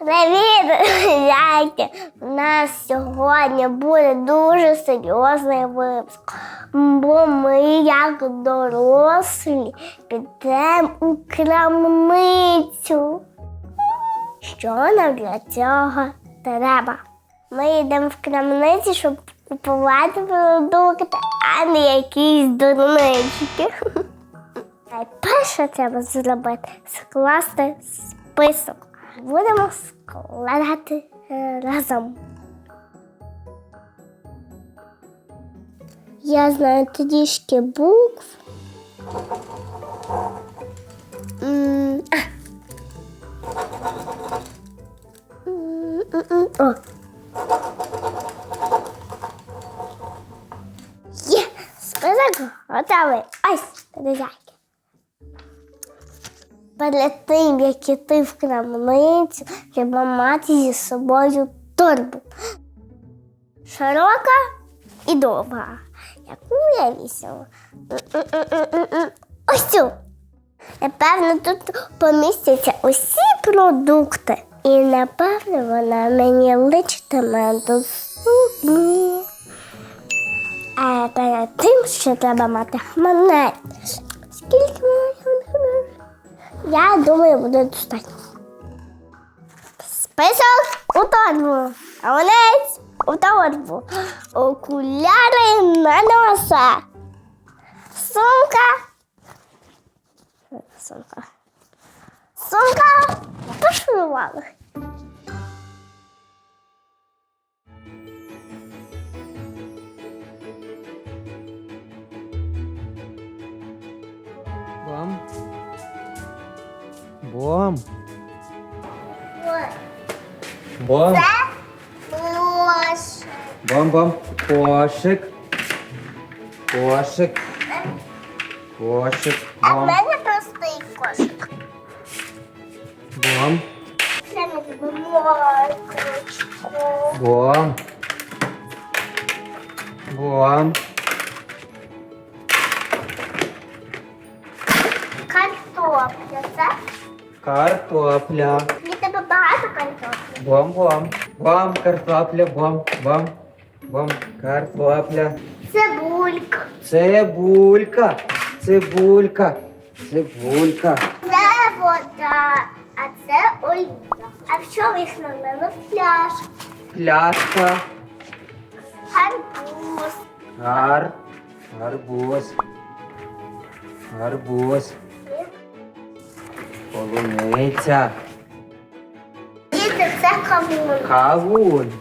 Знаєте, у нас сьогодні буде дуже серйозний випуск, бо ми, як дорослі, підемо у крамницю. Що нам для цього треба? Ми йдемо в крамницю, щоб купувати продукти, а не якісь дурнички. Найперше треба зробити скласти список. Будемо складати е, разом. Я знаю трішки букв. М, а. Тим, в крамницю, треба мати зі собою торбу. Широка і довга, яку я вісила. Ось цю. Напевно, тут помістяться усі продукти. І напевно вона мені личитиме до сукні. А перед тим, що треба мати хманець. Скільки вона? Я думаю, буде достатньо. Список у торбу. Олець у торбу. Окуляри на носа. Сумка. Сумка. Сумка пошивала. Бом. Бом. Ложь. Бом, бом. Кошик. Кошик. Кошик. А в Бом. мене простий кошик. Бом. Це ми морквочку. Бом. Бом. Картопля. Це Картопля. для тебе багато картоплі. Бом, бом. Картопля, бом, бом. Бом, картопля. Цибулька. Цибулька. Цибулька. Цибулька. Це вода, а це олія. А в чому їх налили? В пляшку. Пляшка. Гарбуз. Гар. Гарбуз. Гарбуз. Полуниця. Діти, це кавун. Кавун.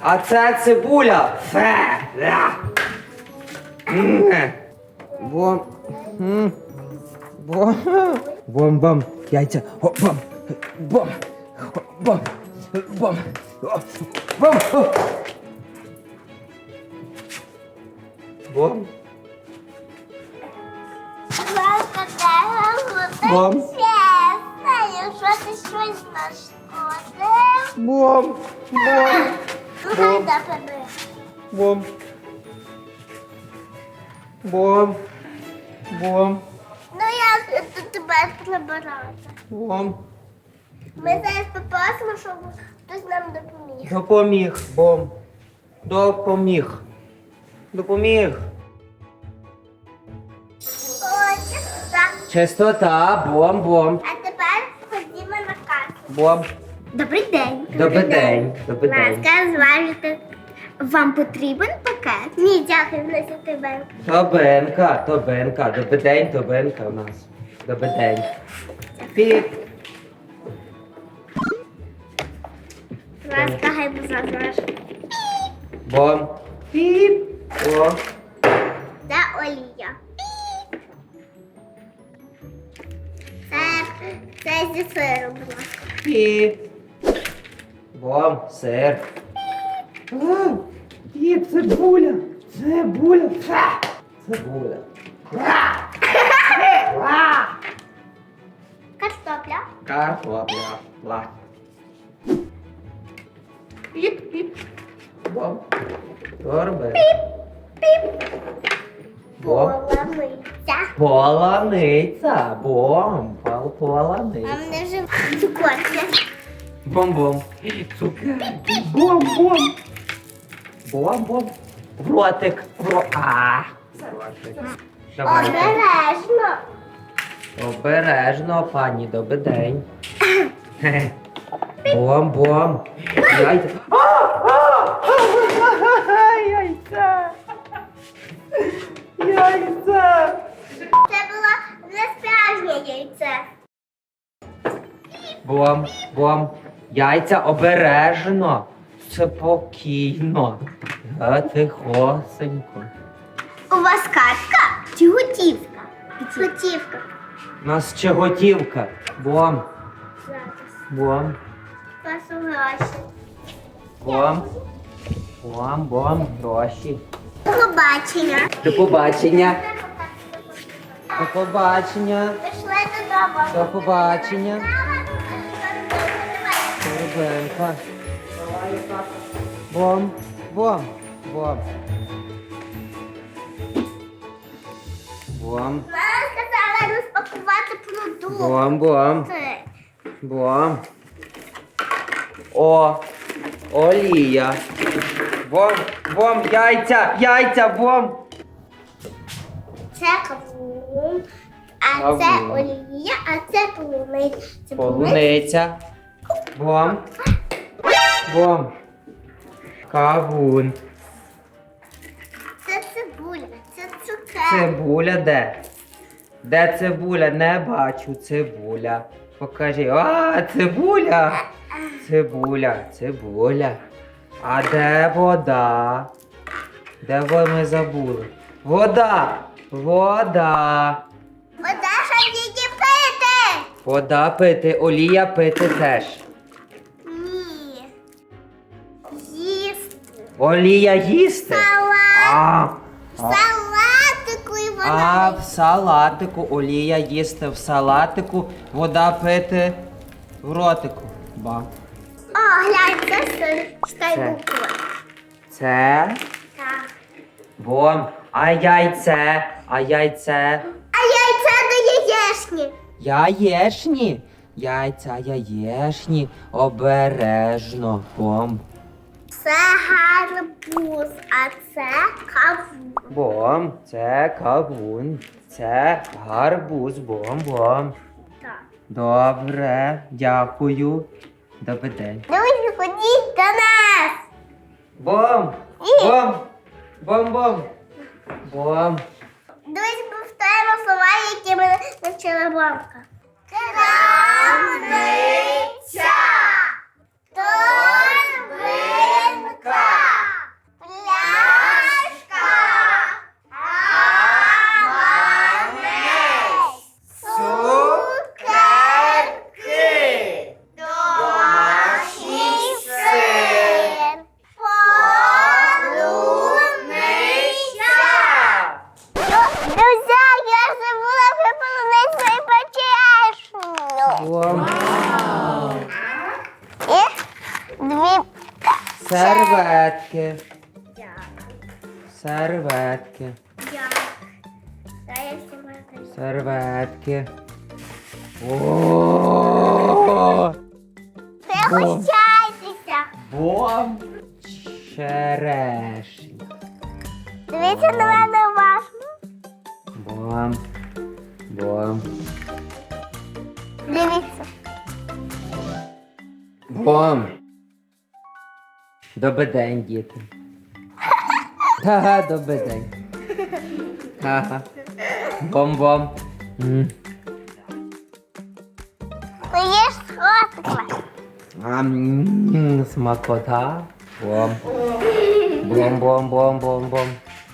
А це цибуля. Фе. Ля. М. Бом. М. Бом. Бом, бом. Яйця. О, бом. Бом. О, Бом. Бом. О, Бом. О. Бом. Ласка, це Мам. чесно, ти щось нашкодив. Бом. Бом. Ну, допаде. Бом. Бом. Бом. Ну, як тут тебе прибирати? Бом. Ми зараз попросимо, щоб хтось нам допоміг. Допоміг. Бом. Допоміг. Допоміг. Ось так. Чистота. Бом, бом. А тепер ходімо на касу. Добрий день. Добрий день. Добрий день. Ласка, зважити. Вам потрібен пакет? Ні, дякую, вносити тебе. Тобенка, тобенка. Добрий день, тобенка у нас. Добрий день. Піп. Ласка, хай будь ласка. Бом. Піп. О. Це олія. Це, це зі сиром, будь ласка. Піп. Бом. Сир. А, Піп, цибуля. Цибуля. Фа. Цибуля. Картопля. Картопля. Ла. Піп, піп. Бом. Торби. Піп. Бом. Половиця. Поланиця. Бом. Пол- А Поланиця. мене вже цукорця. Бом-бом. Цукерки. Бом-бом. Бом-бом. В ротик. В ро... А. в ротик. Давайте. Обережно. Обережно, пані, добрий день. Хе. Бом-бом. Яйця. А! Бом, бом. Яйця обережно. Спокійно. А тихосенько. У вас картка чи готівка? Готівка. У нас ще готівка. Бом, бом, вас у гроші. бом. Бом, бом, гроші. До побачення. До побачення. До побачення. Пішли додому. До побачення. Рубенка. Бом, бом, бом. Бом, Мама сказала розпакувати продукти. бом, бом, бом. О, олія. Бом, бом, яйця, яйця, бом. Це кавун, а це Кавун. олія, а це полуниця. Полуниця. Бом. Бом. Кавун. Це цибуля, це цукер. Цибуля де? Де цибуля? Не бачу цибуля. Покажи. А, цибуля. Цибуля, цибуля. А де вода? Де ви ми забули? Вода! Вода! Вода пити, олія пити теж. Ні. Їсти. Олія їсти. Салат. А, Салатику і а вона. в салатику олія їсти в салатику, вода пити в ротику. Ба. О, глянь, це сир. Читай Це. букви. Це Так. бом. А яйце, а яйце. До яєшні. Яйця, яєшні. Обережно. Бом. Це гарбуз, а це кавун. Бом. Це кавун. Це гарбуз. Бом, бом. Так. Добре, дякую. Добрий день. Друзі, ходіть до нас. Бом! Бом! Бом-бом! Бом! ciała błąka. Kram Серветки! Дякую. Серветки! Дякую. Дай я знімаю. Серветки! О! Пригощайтеся. Бом! Черешня! Дивіться на мене уважно. Бом! Бом! Дивіться. Бом! Добрий день, діти. Ха-ха, добрий день. Ха-ха. Бом-бом. М. Поїж схотикла. Ам, Смакота. Бом. Бом, бом, бом, бом, бом.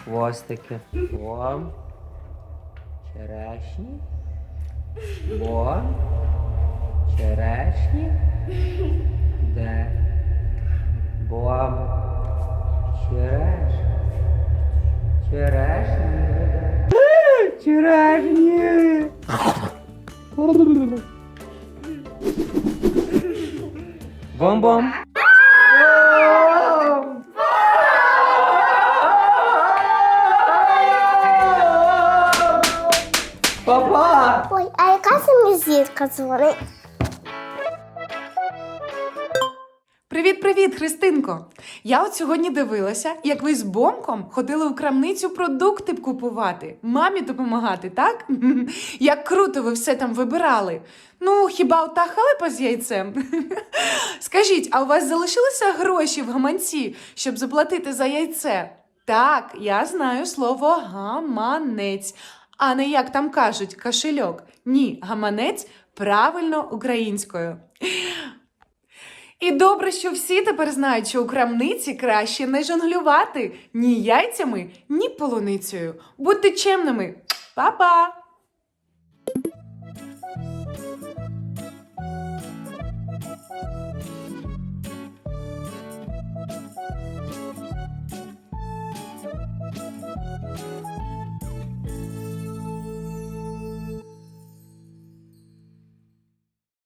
Хвостики. Бом. Черешні. Бом. Черешні. Де? Бом. Черешні. Черешні. Черешні. Бом-бом. Папа! Ой, а яка саме зірка дзвонить? Привіт-привіт, Христинко! Я от сьогодні дивилася, як ви з бомком ходили в крамницю продукти купувати, мамі допомагати, так? Як круто ви все там вибирали. Ну, хіба ота халепа з яйцем? Скажіть, а у вас залишилися гроші в гаманці, щоб заплатити за яйце? Так, я знаю слово гаманець, а не як там кажуть, кошельок. Ні, гаманець правильно українською. І добре, що всі тепер знають, що у крамниці краще не жонглювати ні яйцями, ні полуницею. Будьте чемними. Па-па!